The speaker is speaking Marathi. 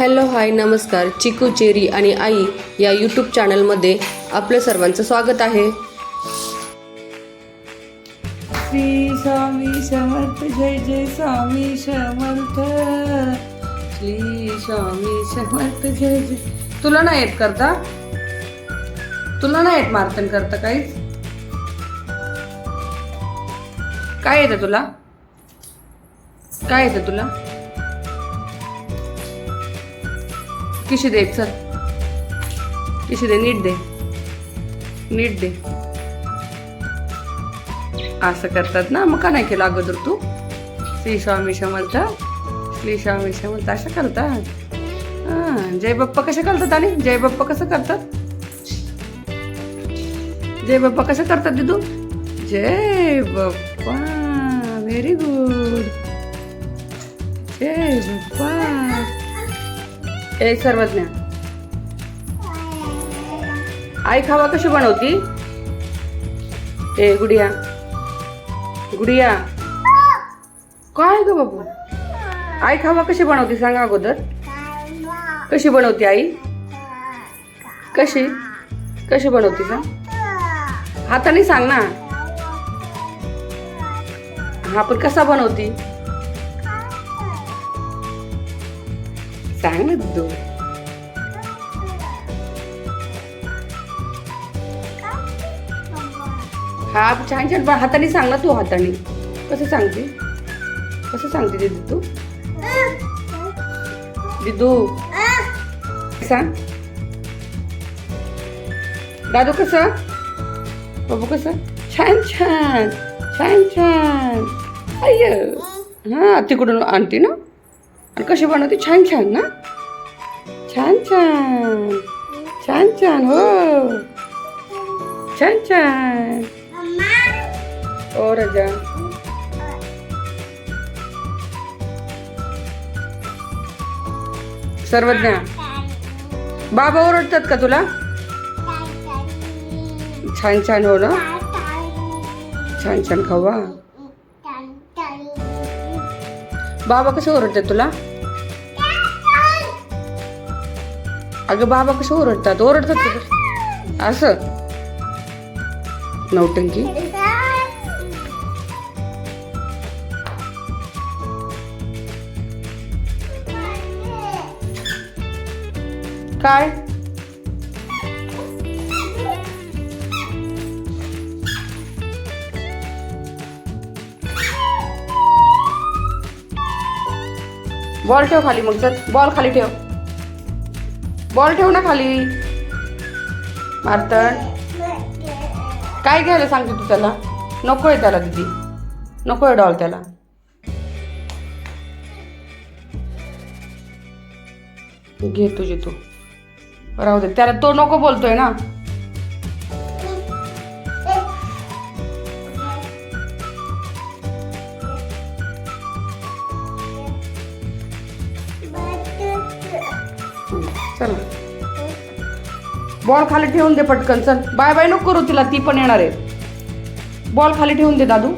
हॅलो हाय नमस्कार. चिकू चेरी आणि आई या यूट्यूब चॅनलमध्ये आपलं सर्वांचं स्वागत आहे. श्री स्वामी समर्थ जय जय स्वामी समर्थ. श्री स्वामी समर्थ जय जय. तुला नाही येत करता? तुला नाही येत मार्तन करता काहीच? काय येतं तुला? काय येतं तुला? किशी दे एक चल किशी दे नीट दे। नीट दे। असं करतात ना मग का नाही केलं अगोदर तू? श्री स्वामी समर्थ श्री स्वामी समर्थ असं करतात? हां जय बाप्पा कसे करतात आणि जय बाप्पा कसं करतात? जय बाप्पा कसं करतात दिदू? जय बाप्पा व्हेरी गुड जय बाप्पा. ए सर्वज्ञ. आई खावा कशी बनवती? ए गुडिया. गुडिया. काय ग बाबू? आई खावा कशी बनवते सांगा अगोदर. कशी बनवते आई? कशी? कशी बनवते सांग? हाताने सांग ना. हा पण कसा बनवती? सांग ना तू हा छान छान. पण हाताने सांग ना तू हाताने. कसं सांगते? कसं सांगते दिदू? तू दिदू. सांग. दादू कसं? बाबू कसं? छान छान. छान छान. अय्य. हां तिकडून आणते ना? आणि कशी बनवते? छान छान ना? छान छान. छान छान हो. छान छान. हो, ओ रजा. सर्वज्ञ. बाबा ओरडतात का तुला? छान छान हो ना? छान छान खावा बाबा कसे ओरडतात तुला? अगं बाबा कसे ओरडतात? ओरडतात तुला? असं? नौटंकी? काय? बॉल ठेव खाली मग चल. बॉल खाली ठेव. बॉल ठेव ना खाली. मारतण. काय घ्यायला सांगते तू त्याला? नको आहे त्याला दिदी. आहे डॉल त्याला. घे तुझी तू. राहू दे. त्याला तो नको बोलतोय ना. चला. बॉल खाली ठेवून दे पटकन चल. बाय बाय नको करू तिला ती पण येणार आहे. बॉल खाली ठेवून दे दादू.